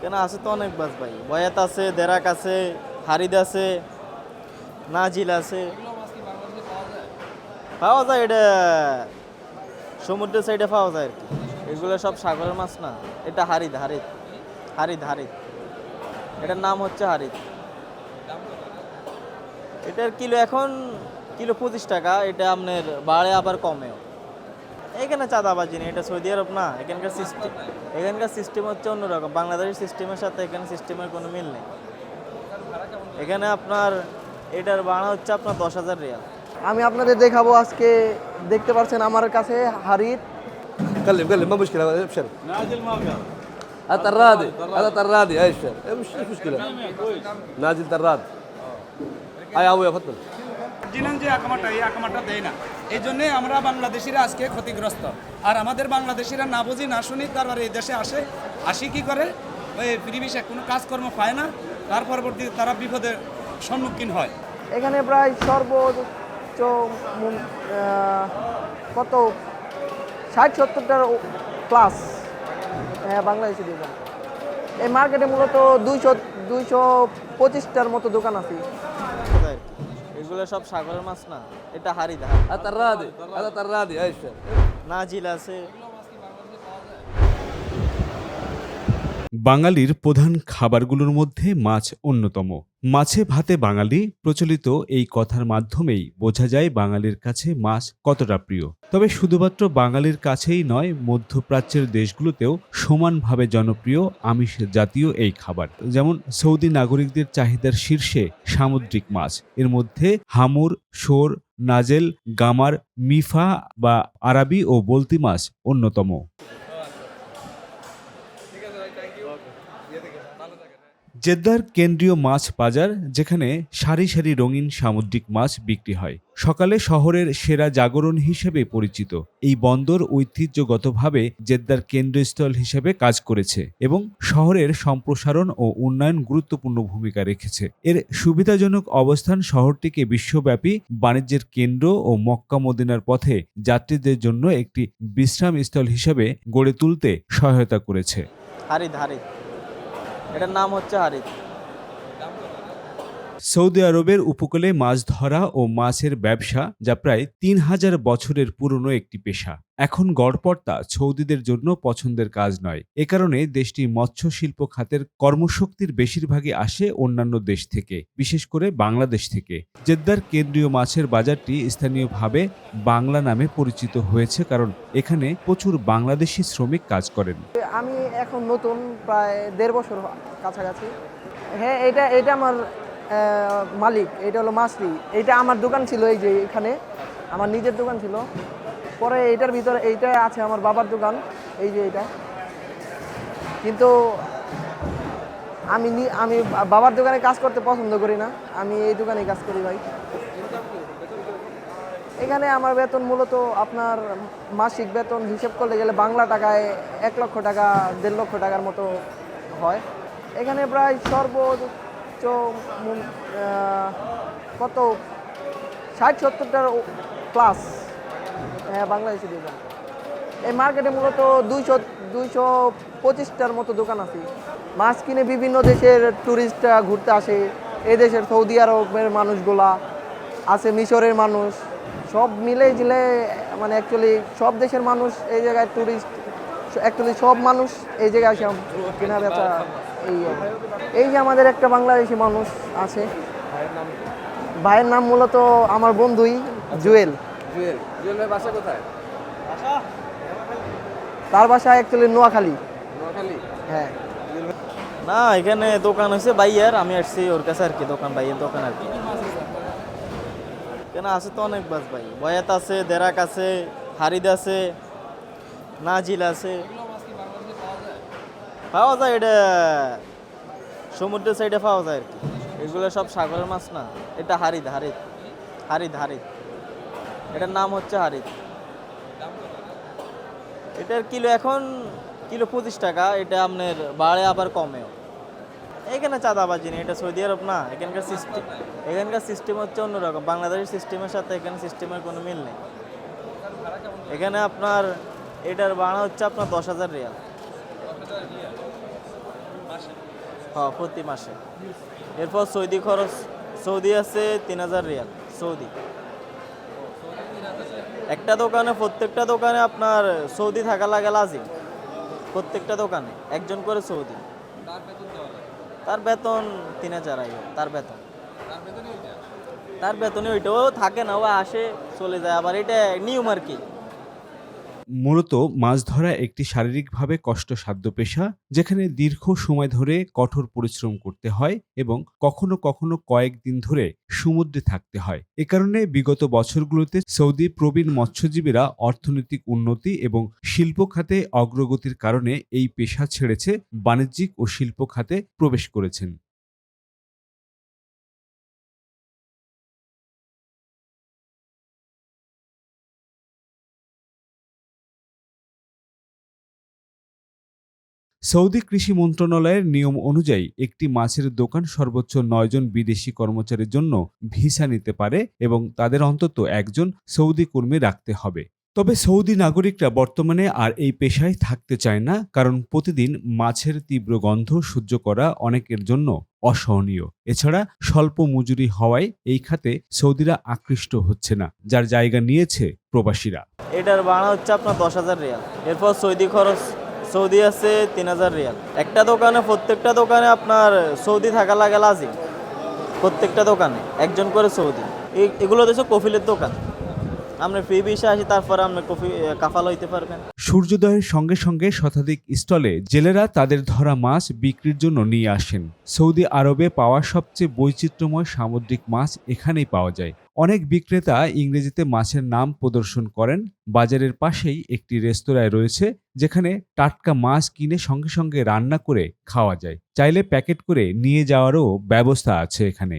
কেন? আছে তো অনেক বাস ভাই। বয়াত আছে, দেরাক আছে, হারিদ আছে, নাজিল আছে। পাওয়া যায় এটা সমুদ্রের সাইডে পাওয়া যায় আর কি। এগুলো সব সাগরের মাছ না। এটা হারিদ হারিদ। হারিদ হারিদ। এটার নাম হচ্ছে হারিদ। এটার কিলো এখন, কিলো পঁচিশ টাকা। এটা আপনার বাড়ে আবার কমেও। এখানে চাঁদাবাজি নেই এটা সৌদি আরব না এখানকার সিস্টেম এখানকার সিস্টেম হচ্ছে অন্যরকম বাংলাদেশের সিস্টেমের সাথে এখানে সিস্টেমের কোনো মিল নেই এখানে আপনার এটার ভাড়া হচ্ছে আপনার দশ হাজার রিয়াল আমি আপনাদের দেখাবো আজকে দেখতে পাচ্ছেন আমার কাছে হারির كلم كلم ما مشكله ابشر نازل ما هذا طرادي هذا طرادي ايش مش مش مشكله نازل طراد هاي ابويا تفضل অরিজিনাল যে আকামাটা, এই আকামাটা দেয় না। এই জন্যে আমরা বাংলাদেশিরা আজকে ক্ষতিগ্রস্ত। আর আমাদের বাংলাদেশিরা না বুঝি, না শুনি তারপরে এই দেশে আসে, আসি কি করে? ওই পরিবেশে কোনো কাজকর্ম পায় না, তার পরবর্তীতে তারা বিপদের সম্মুখীন হয়। এখানে প্রায় সর্বোচ্চ কত? ষাট, সত্তরটার ক্লাস বাংলাদেশি দোকান এই মার্কেটে মূলত দুইশো দুইশো পঁচিশটার মতো দোকান আছে। মাছগুলো সব সাগরের মাছ না এটা হারিদা তার রাদি তার রাদি না জিল আছে। বাঙালির প্রধান খাবারগুলোর মধ্যে মাছ অন্যতম। মাছে ভাতে বাঙালি, প্রচলিত এই কথার মাধ্যমেই বোঝা যায় বাঙালির কাছে মাছ কতটা প্রিয়। তবে শুধুমাত্র বাঙালির কাছেই নয়, মধ্যপ্রাচ্যের দেশগুলোতেও সমানভাবে জনপ্রিয় আমিষ জাতীয় এই খাবার। যেমন সৌদি নাগরিকদের চাহিদার শীর্ষে সামুদ্রিক মাছ। এর মধ্যে হামুর, শোর, নাজেল, গামার, মিফা বা আরাবি ও বলতি মাছ অন্যতম। জেদ্দার কেন্দ্রীয় মাছ বাজার, যেখানে সারি সারি রঙিন সামুদ্রিক মাছ বিক্রি হয়। সকালে শহরের সেরা জাগরণ হিসেবে পরিচিত। এই বন্দর ঐতিহ্যগতভাবে জেদ্দার কেন্দ্রস্থল হিসেবে কাজ করেছে এবং শহরের সম্প্রসারণ ও উন্নয়ন গুরুত্বপূর্ণ ভূমিকা রেখেছে। এর সুবিধাজনক অবস্থান শহরটিকে বিশ্বব্যাপী বাণিজ্যের কেন্দ্র ও মক্কা মদিনার পথে যাত্রীদের জন্য একটি বিশ্রামস্থল হিসেবে গড়ে তুলতে সহায়তা করেছে। হারিদ হারিদ এটার নাম হচ্ছে হারিদ সৌদি আরবের উপকূলে মাছ ধরা ও মাছের ব্যবসা, যা প্রায় তিন হাজার বছরের পুরনো একটি পেশা। এখন গড়পড়তা সৌদিদের জন্য পছন্দের কাজ নয়। এ কারণে দেশটি মৎস্য শিল্প খাতের কর্মশক্তির বেশিরভাগই আসে অন্যান্য দেশ থেকে, বিশেষ করে বাংলাদেশ থেকে। জেদ্দার কেন্দ্রীয় মাছের বাজারটি স্থানীয়ভাবে বাংলা নামে পরিচিত হয়েছে, কারণ এখানে প্রচুর বাংলাদেশি শ্রমিক কাজ করেন। আমি এখন নতুন, প্রায় দেড় বছর কাছাকাছি। হ্যাঁ এটা এটা আমার মালিক এটা হলো মাসরি এটা আমার দোকান ছিল, এই যে এখানে। আমার নিজের দোকান ছিল। পরে এটার ভিতরে, এইটা আছে আমার বাবার দোকান, এই যে এটা কিন্তু আমি আমি বাবার দোকানে কাজ করতে পছন্দ করি না। আমি এই দোকানে কাজ করি ভাই। এখানে আমার বেতন মূলত আপনার মাসিক বেতন হিসেব করতে গেলে বাংলা টাকায় এক লক্ষ টাকা, দেড় লক্ষ টাকার মতো হয়। এখানে প্রায় সর্বোচ্চ কত? ষাট, সত্তরটার প্লাস হ্যাঁ বাংলাদেশি দোকান। এই মার্কেটে মূলত দুইশো দুইশো পঁচিশটার মতো দোকান আছে। মাছ কিনে বিভিন্ন দেশের ট্যুরিস্টরা ঘুরতে আসে। এই দেশের সৌদি আরবের মানুষগুলা আছে, মিশরের মানুষ। সব মিলে জিলে মানে অ্যাকচুয়ালি সব দেশের মানুষ এই জায়গায় ট্যুরিস্ট অ্যাকচুয়ালি সব মানুষ এই জায়গায় আসে কেনা বেচা এই এই যে আমাদের একটা বাংলাদেশি মানুষ আছে ভাইয়ের নাম মূলত আমার বন্ধুই জুয়েল। জুয়েল। জুয়েল ভাই বাসা কোথায়? তার বাসা অ্যাকচুয়ালি নোয়াখালী। নোয়াখালী? হ্যাঁ। না এখানে দোকান হয়েছে বাইয়ার আমি আসছি ওর কাছে আর কি দোকান বাইয়ের দোকান আর কি। কেন আছে তো অনেক বাস ভাই। বয়াত আছে দেরাক আছে হারিদ আছে নাজিল আছে। পাওয়া যায় এটা, সমুদ্রের সাইডে পাওয়া যায় আর কি। এগুলো সব সাগরের মাছ না, এটা হারিদ হারিদ হারিদ হারিদ এটার নাম হচ্ছে হারিদ এটার কিলো এখন, কিলো পঁচিশ টাকা, এটা আপনার বাড়ে আবার কমেও। এখানে চাঁদাবাজি নেই, এটা সৌদি আরব না, এখানকার সিস্টেম এখানকার সিস্টেম হচ্ছে অন্যরকম। বাংলাদেশের সিস্টেমের সাথে এখানে সিস্টেমের কোনো মিল নেই। এখানে আপনার এটার ভাড়া হচ্ছে আপনার দশ হাজার রিয়াল। হ্যাঁ প্রতি মাসে। এরপর সৌদি খরচ, সৌদি আছে তিন হাজার রিয়াল, সৌদি। একটা দোকানে, প্রত্যেকটা দোকানে আপনার সৌদি থাকা লাগে লাজিম। প্রত্যেকটা দোকানে, একজন করে সৌদি। তার বেতন তিন হাজার তার বেতন। তার বেতনে ওইটাও থাকে না, ও আসে, চলে যায়। আবার এটা নিয়ম আর কি। মূলত মাছ ধরা একটি শারীরিকভাবে কষ্টসাধ্য পেশা, যেখানে দীর্ঘ সময় ধরে কঠোর পরিশ্রম করতে হয় এবং কখনো কখনো কয়েকদিন ধরে সমুদ্রে থাকতে হয়। এ কারণে বিগত বছরগুলোতে সৌদি প্রবীণ মৎস্যজীবীরা অর্থনৈতিক উন্নতি এবং শিল্প খাতে অগ্রগতির কারণে এই পেশা ছেড়েছে, বাণিজ্যিক ও শিল্প খাতে প্রবেশ করেছেন। সৌদি কৃষি মন্ত্রণালয়ের নিয়ম অনুযায়ী একটি মাছের দোকান সর্বোচ্চ নয়জন বিদেশি কর্মচারীর জন্য ভিসা নিতে পারে এবং তাদের অন্তত একজন সৌদি কর্মী রাখতে হবে। তবে সৌদি নাগরিকরা বর্তমানে আর এই পেশায় থাকতে চায় না, কারণ প্রতিদিন মাছের তীব্র গন্ধ সহ্য করা অনেকের জন্য অসহনীয়। এছাড়া স্বল্প মজুরি হওয়ায় এই খাতে সৌদিরা আকৃষ্ট হচ্ছে না, যার জায়গা নিয়েছে প্রবাসীরা। এটার ভাড়া হচ্ছে আপনার দশ হাজার রিয়াল। এরপর সৌদি খরচ সৌদি আছে তিন হাজার রিয়াল। একটা দোকানে, প্রত্যেকটা দোকানে আপনার সৌদি থাকা লাগে লাজি প্রত্যেকটা দোকানে, একজন করে সৌদি। এগুলো হচ্ছে কফিলের দোকান। আপনি ফ্রি বিষে আসি, তারপরে আপনি কফি কাফাল হইতে পারবেন। সূর্যোদয়ের সঙ্গে সঙ্গে শতাধিক স্টলে জেলেরা তাদের ধরা মাছ বিক্রির জন্য নিয়ে আসেন। সৌদি আরবে পাওয়া সবচেয়ে বৈচিত্র্যময় সামুদ্রিক মাছ এখানেই পাওয়া যায়। অনেক বিক্রেতা ইংরেজিতে মাছের নাম প্রদর্শন করেন। বাজারের পাশেই একটি রেস্তোরাঁয় রয়েছে যেখানে টাটকা মাছ কিনে সঙ্গে সঙ্গে রান্না করে খাওয়া যায়। চাইলে প্যাকেট করে নিয়ে যাওয়ারও ব্যবস্থা আছে এখানে।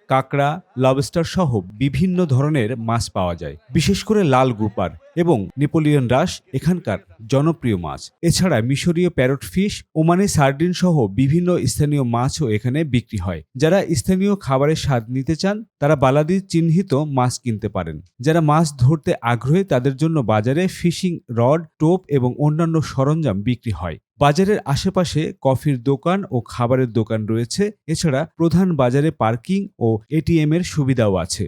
কাঁকড়া লবস্টার সহ বিভিন্ন ধরনের মাছ পাওয়া যায়, বিশেষ করে লাল গ্রুপার এবং নেপোলিয়ন রাস এখানকার জনপ্রিয় মাছ। এছাড়া মিশরীয় প্যারট ফিশ, ওমানি সার্ডিন সহ বিভিন্ন স্থানীয় মাছও এখানে বিক্রি হয়। যারা স্থানীয় খাবারের স্বাদ নিতে চান, তারা বালাদি চিহ্নিত মাছ কিনতে পারেন। যারা মাছ ধরতে আগ্রহী, তাদের জন্য বাজারে ফিশিং রড, টোপ এবং অন্যান্য সরঞ্জাম বিক্রি হয়। বাজারের আশেপাশে কফির দোকান ও খাবারের দোকান রয়েছে। এছাড়া প্রধান বাজারে পার্কিং ও এটিএম এর সুবিধাও আছে।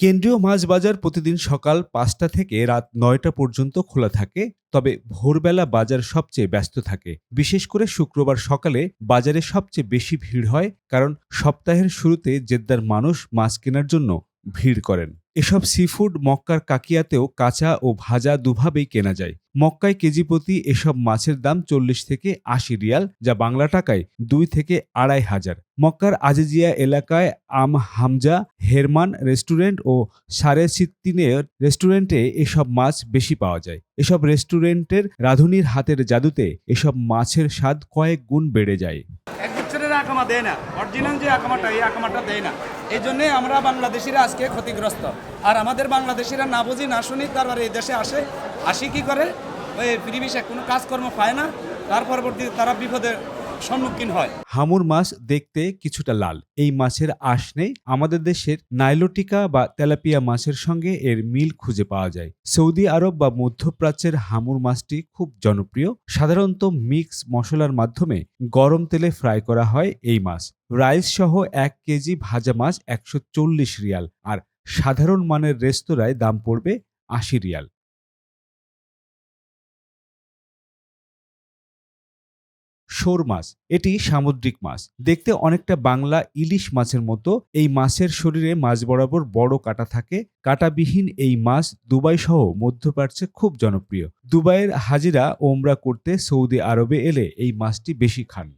কেন্দ্রীয় মাছ বাজার প্রতিদিন সকাল পাঁচটা থেকে রাত নয়টা পর্যন্ত খোলা থাকে, তবে ভোরবেলা বাজার সবচেয়ে ব্যস্ত থাকে। বিশেষ করে শুক্রবার সকালে বাজারে সবচেয়ে বেশি ভিড় হয়, কারণ সপ্তাহের শুরুতে জেদ্দার মানুষ মাছ কেনার জন্য ভিড় করেন। এসব সিফুড মক্কার কাকিয়াতেও কাঁচা ও ভাজা দুভাবেই কেনা যায়। মক্কায় কেজি প্রতি এসব মাছের দাম চল্লিশ থেকে আশি রিয়াল, যা বাংলা টাকায় দুই থেকে আড়াই হাজার। মক্কার আজিজিয়া এলাকায় আম হামজা, হেরমান রেস্টুরেন্ট ও সারে সিত্তিনের রেস্টুরেন্টে এসব মাছ বেশি পাওয়া যায়। এসব রেস্টুরেন্টের রাঁধুনির হাতের জাদুতে এসব মাছের স্বাদ কয়েক গুণ বেড়ে যায়। আকামা দেয় না। অরিজিনাল যে আকামাটা, এই আকামাটা দেয় না। এই জন্যে আমরা বাংলাদেশিরা আজকে ক্ষতিগ্রস্ত। আর আমাদের বাংলাদেশিরা না বুঝি, না শুনি তারপরে এই দেশে আসে। আসি কি করে? ওই পরিবেশে কোনো কাজকর্ম পায় না। তার পরবর্তীতে তারা বিপদের সম্মুখীন হয়। হামুর মাছ দেখতে কিছুটা লাল। এই মাছের আঁশ নেই। আমাদের দেশের নাইলোটিকা বা তেলাপিয়া মাছের সঙ্গে এর মিল খুঁজে পাওয়া যায়। সৌদি আরব বা মধ্যপ্রাচ্যের হামুর মাছটি খুব জনপ্রিয়। সাধারণত মিক্স মশলার মাধ্যমে গরম তেলে ফ্রাই করা হয় এই মাছ। রাইস সহ এক কেজি ভাজা মাছ একশো চল্লিশ রিয়াল। আর সাধারণ মানের রেস্তোরাঁয় দাম পড়বে আশি রিয়াল। শোর মাছ, এটি সামুদ্রিক মাছ। দেখতে অনেকটা বাংলা ইলিশ মাছের মতো, এই মাছের শরীরে মাছ বরাবর বড় কাটা থাকে। কাটাবিহীন এই মাছ দুবাই সহ মধ্যপ্রাচ্যে খুব জনপ্রিয়। দুবাইয়ের হাজিরা ওমরা করতে সৌদি আরবে এলে এই মাছটি বেশি খান।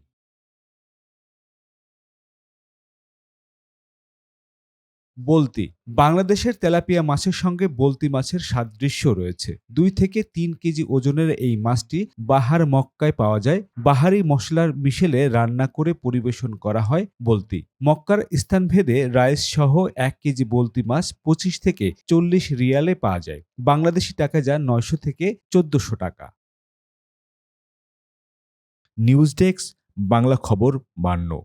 বলতি। বাংলাদেশের তেলাপিয়া মাছের সঙ্গে বলতি মাছের সাদৃশ্য রয়েছে। দুই থেকে তিন কেজি ওজনের এই মাছটি বাহার মক্কায় পাওয়া যায়। বাহারি মশলার মিশেলে রান্না করে পরিবেশন করা হয় বলতি। মক্কার স্থানভেদে রাইস সহ এক কেজি বলতি মাছ পঁচিশ থেকে চল্লিশ রিয়ালে পাওয়া যায়। বাংলাদেশি টাকা যা নয়শো থেকে চোদ্দশো টাকা। নিউজ ডেস্ক বাংলা খবর, বান্ন।